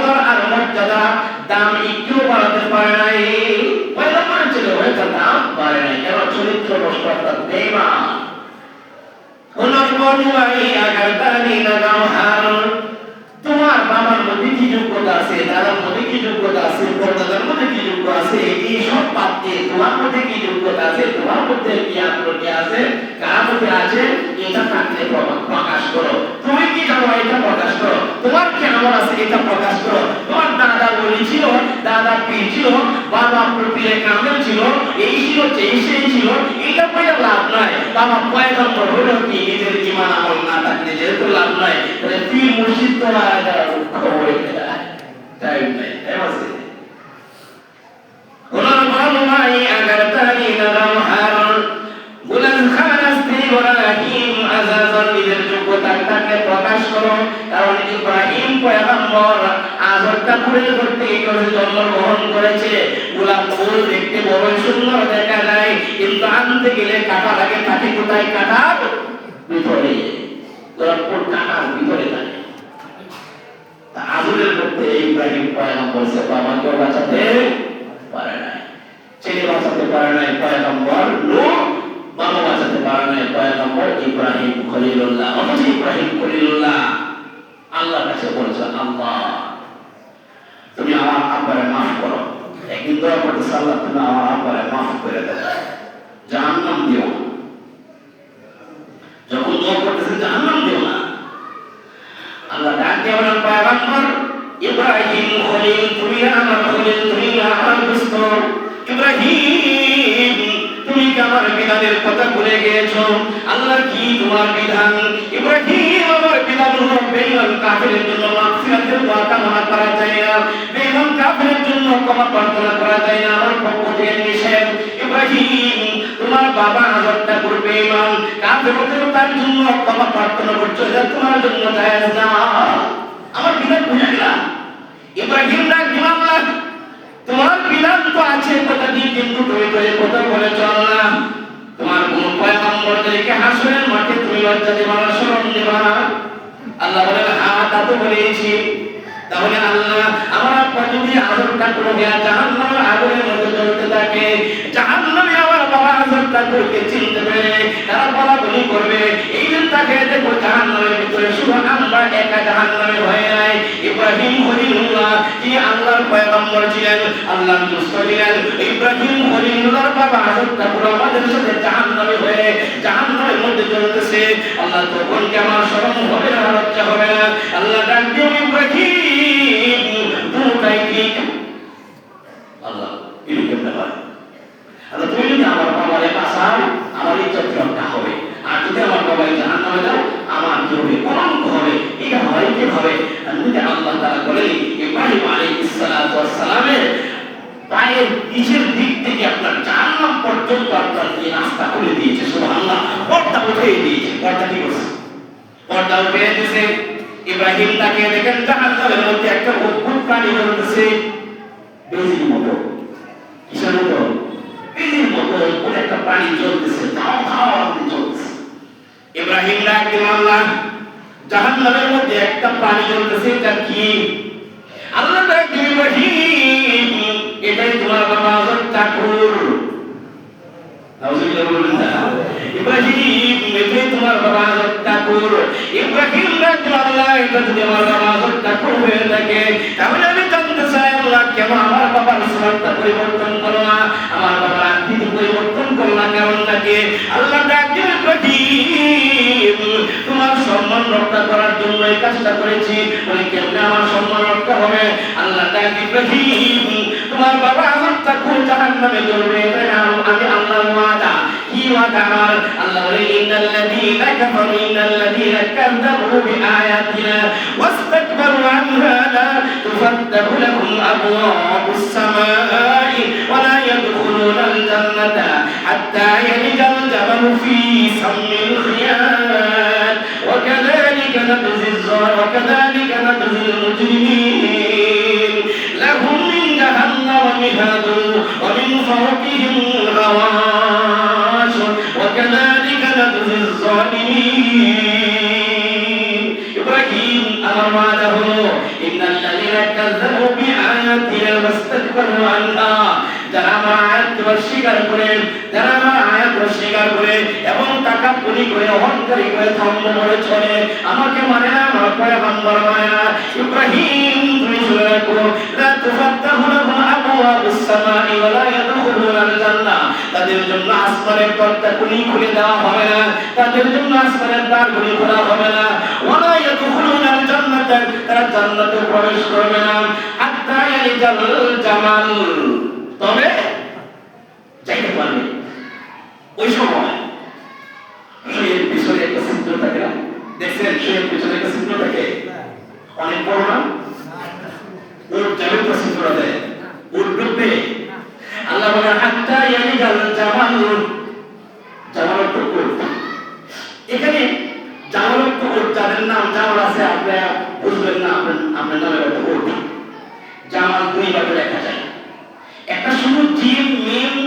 কদর আর মর্যাদা দাম একটু বাড়াতে পারে নাই। পয়গম্বর ছিল হয়তো দাম বাড়ে নাই। কেন? চরিত্র নষ্ট অর্থাৎ হার। তোমার বাবার মধ্যে কি যোগ্যতা আছে? দাদার মধ্যে কি যোগ্যতা আছে? পরদাদার মধ্যে কি যোগ্য আছে? এই সব দিয়ে তোমার মধ্যে কি যোগ্যতা আছে? তোমার মধ্যে কি আগ্রহ আছে? কার মধ্যে আছে এটা থাকলে প্রমা- প্রকাশ করো তুমি কি জানো এটা প্রকাশ করো তোমার কি আমল আছে এটা প্রকাশ করো। তোমার দাদা বলি ছিল, দাদা পীর ছিল, বাবা পীরে কামেল ছিল, এই ছিল, সেই সেই ছিল, এটা পেয়ে লাভ নাই। বাবা পয়গম্বর হলো কি নিজের ইমান আমল না থাকলে যেহেতু লাভ নাই। তাহলে পীর মুর্শিদ তো না খবর টাইম নাই টাইম আছে প্রকাশ করো পয়গম্বর আজরটা পুরে করতে করে জন্মগ্রহণ করেছে। গোলাপ ফুল দেখতে বড় সুন্দর দেখা যায়, কিন্তু আনতে গেলে কাটা লাগে থাকে কোথায়? কাটার ভিতরে। গোলাপ ফুল কাটার ভিতরে থাকে। আজরের মধ্যে ইব্রাহিম পয়গম্বর সে বাবাকে বাঁচাতে পারে নাই। ছেলে বাঁচাতে পারে নাই পয়গম্বর নূহ বাবা বাঁচাতে পারে নাই পয়গম্বর ইব্রাহিম খলিলুল্লাহ। অথচ ইব্রাহিম খলিলুল্লাহ আল্লাহর কাছে বলেছে আল্লাহ, তুমি আমার আব্বারে মাফ করো। একদিন দোয়া করতেছে আল্লাহ, তুমি আমার আব্বারে মাফ করে দেবে জাহান্নাম দিও যখন দোয়া করতেছে জাহান্নাম দিও না। আল্লাহ ডাক দিয়ে বলেন, পয়গম্বর, ইব্রাহিম খলিল, তুমি আমার খলিল, তুমি আমার দোস্ত ইব্রাহিম, তুমি কি আমার বিধানের কথা ভুলে আল্লাহ কি তোমার বিধান? ইব্রাহিম কাফিরের জন্য মাগফিরাতের দোয়া কামনা করা যায় না। বেঈমান কাফিরের জন্য ক্ষমা প্রার্থনা করা যায় না। আমার পক্ষ থেকে নিষেধ। ইব্রাহিম, তোমার বাবা আজরটা করবে ইমাম। কাফের তার জন্য ক্ষমা প্রার্থনা করছ, এটা তোমার জন্য জায়েজ না। আমার বিধান বুঝে গেলাম ইব্রাহিম ডাক দিমাম তোমার বিধান তো আছে, কথা দিয়ে কিন্তু তুমি তো কথা বলে চল না তোমার কোন পয়গম্বরদেরকে হাসরের মাঠে তুমি লজ্জা দেবা না শরম দেবা না। আল্লাহ হ্যাঁ তা তো বলেছি, তাহলে আল্লাহ আমার আব্বা যদি করে দেয়া জাহান্নামের আগুনের মধ্যে জ্বলতে থাকে। জাহান্নামে আমার বাবা আজরটা করতে চিনতে পেরে তারা বলা বলি করবে, এই জন্য তাকে দেখব জাহান্নামের ভিতরে আমরা একা জাহান্নামে ভয় নাই। ইব্রাহিম খলিলুল্লাহ তিনি আল্লাহর পয়গম্বর ছিলেন? আল্লাহর দুষ্ট ছিলেন। ইব্রাহিম খলিলুল্লাহর বাবা আজরটা ঠাকুর আমাদের সাথে জাহান্নামে হয়ে, জাহান্নামের মধ্যে চলতেছে। আল্লাহ তখন কি আমার শরম হবে না লজ্জা হবে না? আল্লাহ ডাক দিও ইব্রাহিম দুটাই ঠিক আল্লাহ এটা কেমনে হয় আল্লাহ তুমি যদি আমার বাবারে বাঁচাও আমার ইজ্জত রক্ষা হবে আর যদি আমার বাবাই জাহান নামে দাও আমার কি হবে কলঙ্ক হবে এটা হয় কি হবে আর যদি আল্লাহ তাআলা বলেন ইব্রাহিম আলাইহিস সালাতু ওয়াস সালামের পায়ের নিচের দিক থেকে আপনার জাহান্নাম পর্যন্ত আপনার দিয়ে রাস্তা খুলে দিয়েছে সুবহানাল্লাহ পর্দা উঠিয়ে দিয়েছে পর্দা কি করছে পর্দা উঠিয়ে ইব্রাহিম তাকে দেখেন জাহান্নামের মধ্যে একটা অদ্ভুত প্রাণী চলতেছে বেজির মতো কিসের মতো বেজির মতো কোন একটা প্রাণী চলতেছে ধাও ধাও চলতেছে ইব্রাহিম ডাক দিল আল্লাহ জাহান্নামের মধ্যে একটা প্রাণী চলতেছে এটা কি আল্লাহ ডাক ইব্রাহিম, এটাই তোমার বাবা আজর ঠাকুর নাউজুবিল্লাহ বলবেন না। ইব্রাহিম এটাই তোমার বাবা আজর ঠাকুর ইব্রাহিম দিল আল্লাহ এটা যদি আমার বাবা ঠাকুর হয়ে থাকে তাহলে আমি জানতে চাই আল্লাহ কেন আমার বাবার সুরতটা পরিবর্তন করো আমার বাবার পরিবর্তন করো না কারণটাকে? আল্লাহ তোমার সম্মান রক্ষা করার জন্য এই করেছি। বলে, কেমনে আমার সম্মান রক্ষা হবে? আল্লাহ তোমার বাবা আমার ঠাকুর জাহান নামে এটা আমি কি ওয়াদা আমার? আল্লাহ বলে, ইন্নাল্লাযীনা কাফারু, ইন্নাল্লাযীনা কাযযাবু বিআয়াতিনা ওয়াস্তাকবারু আনহা লা তুফাত্তাহু লাহুম আবওয়াবুস وكذلك نجزي المجرمين لهم من جهنم مهاد ومن فوقهم غواش وكذلك نجزي الظالمين إبراهيم أمر له إن الذين كذبوا بآياتنا واستكبروا عنها যারা আমার আয়াতকে অস্বীকার করে, যারা আমার আয়াত অস্বীকার করে এবং তাকাব্বুরি করে, অহংকারী করে ধর্ম করে চলে, আমাকে মানে না, আমার পয়গম্বর মানে না। ইব্রাহিম, তুমি শুনে রাখো। লা তুফাত্তাহু লাহুম আবওয়াবুস সামাই ওয়া লা ইয়াদখুলুনাল জান্নাহ তাদের জন্য আসমানের দরজাগুলি খুলে দেওয়া হবে না। তাদের জন্য আসমানের দ্বারগুলি খোলা হবে না। ওয়া লা ইয়াদখুলুনাল তারা জান্নাতে প্রবেশ করবে না। হাত্তা ইয়ালিজাল জামাল। তবে যাইতে পারবে। ওই সময় শুয়ের পিছনে একটা চিত্র থাকে না? দেখছেন শুয়ের পিছনে একটা চিত্র থাকে? অনেক বড় না? ওর যাবে তো চিত্র দেয় ওর ডুববে আল্লাহ বলে হাত্তা ইয়ানি গাল জামাল জামাল অর্থ উট। এখানে জামাল অর্থ উট, যাদের নাম জামাল আছে আপনারা বুঝবেন না আপনার আপনার নামের অর্থ উট। জামাল দুই ভাবে লেখা যায় একটা শুধু জিম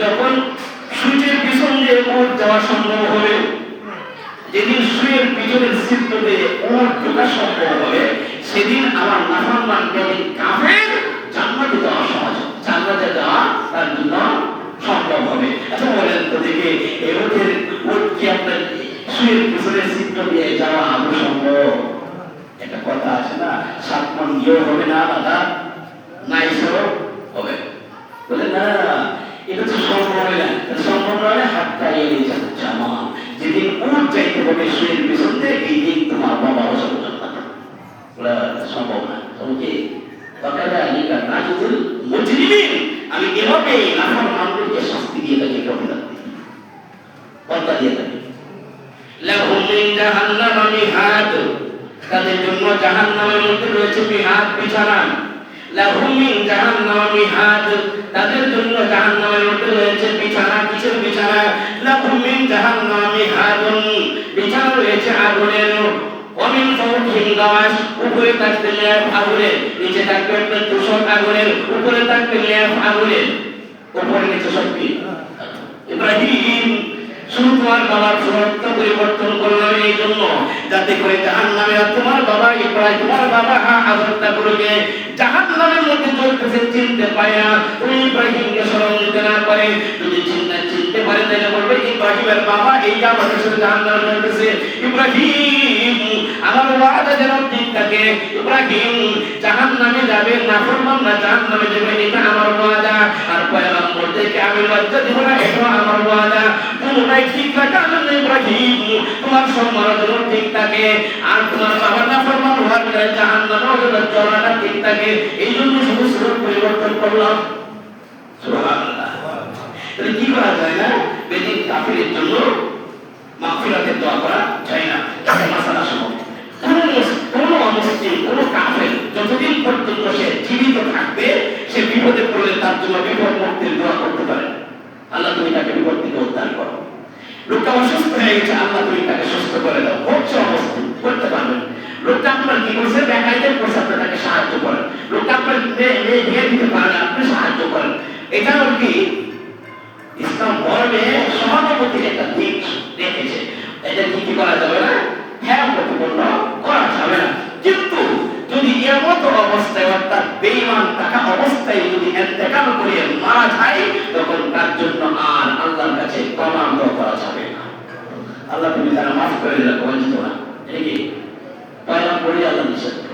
যখন সূর্যের পিছন দিয়ে উট যাওয়া সম্ভব হবে, যেদিন সূর্যের পিছনের দিয়ে উট ঢোকা সম্ভব হবে, সেদিন আমার নাফরমান যেদিন কাফের, জান্নাতে যাওয়া সহজ। জান্নাতে যাওয়া তার জন্য সম্ভব হবে। আচ্ছা বলেন তো দেখে উটের উট কি আপনার সূর্যের পিছনের চিত্র দিয়ে যাওয়া আবু সম্ভব? একটা কথা আছে না, সাত মন হবে না দাদা নাইসও হবে বলে না এটা তো সম্ভব হয় না এটা সম্ভব নয় হাত তাড়িয়ে নিয়ে যাবে জামা যেদিন উঠ যাইতে হবে শুয়ের পিছন দিয়ে এই দিন তোমার বাবা অসম বলে সম্ভব না। তোমাকে তকালে আলিকা নাজুল মুজরিমিন আমি এভাবে আমার মানুষকে শাস্তি দিয়ে থাকি কবিতা কথা দিয়ে থাকি লাহুম মিন জাহান্নামা মিহাদ। তাদের জন্য জাহান্নামের মধ্যে রয়েছে মিহাদ বিছানা। লাহুম মিন জাহান্নামা মিহাদ। তাদের জন্য জাহান্নামের মধ্যে রয়েছে বিছানা। কিসের বিছানা? লাহুম মিন জাহান্নামা রয়েছে আগুনের অমিন ফৌকিন গাছ, উপরে থাকবে ল্যাব আগুনের নিচে থাকবে একটা তুষক আগুনের উপরে থাকবে ল্যাব আগুনের উপরে নিচে কি? ইব্রাহিম, শুধু বাবার সুরত্ব পরিবর্তন করলাম এই জন্য, যাতে করে জাহান নামে তোমার বাবা ইব্রাহিম, তোমার বাবা আজরটা গুলোকে জাহান নামের মধ্যে চলতেছে, চিনতে পারে না। তুমি ইব্রাহিমকে স্মরণ দিতে না পারে। যদি চিন্তা, চিনতে পারে তাহলে বলবে ইব্রাহিমের বাবা এই যে আমাদের সাথে জাহান নামে ইব্রাহিম, আমার ওয়াদা যেন ঠিক থাকে। ইব্রাহিম জাহান নামে যাবে না ফরমান না জাহান নামে যাবে, এটা আমার ওয়াদা। আর পয়গম্বরদেরকে আমি লজ্জা দিব না এটা আমার ওয়াদা। পুনরায় ঠিক রাখা আনন্দ ইব্রাহিম? তোমার সম্মান যেন ঠিক থাকে। আর তোমার বাবার না ফরমান হওয়ার পরে জাহান নামে যেন চলাটা ঠিক থাকে। এই জন্য সুরত পরিবর্তন করলাম। তাহলে কি করা যায় না? বেদিন কাফিরের জন্য মাগফিরাতের দোয়া করা যায় না। মাসালা সহ। কোন অমুসলিম কোন কাফের যতদিন পর্যন্ত সে জীবিত থাকবে, সে বিপদে পড়লে তার জন্য বিপদ মুক্তির দোয়া করতে পারে। আল্লাহ তুমি তাকে বিপদ থেকে উদ্ধার করো। লোকটা অসুস্থ হয়ে গেছে, আল্লাহ তুমি তাকে সুস্থ করে দাও। হচ্ছে অবস্থা করতে পারবেন। লোকটা আপনার কি করছে? দেখাইতে করছে তাকে সাহায্য করেন। লোকটা আপনার বিয়ে দিতে পারে আপনি সাহায্য করেন। এটা আর কি ইসলাম ধর্মে সহানুভূতির একটা দিক রেখেছে এটা কি কি করা যাবে না হ্যাঁ প্রতিপন্ন করা যাবে না। কিন্তু যদি এমত অবস্থায়, অর্থাৎ বেইমান থাকা অবস্থায় যদি এতেকাল করে মারা যায়, তখন তার জন্য আর আল্লাহর কাছে আগ্রহ করা যাবে না। আল্লাহ তুমি তারা মাফ করে দিলে, বঞ্চিত না। এটা কি? পয়লা পড়ে আল্লাহ নিষেধ।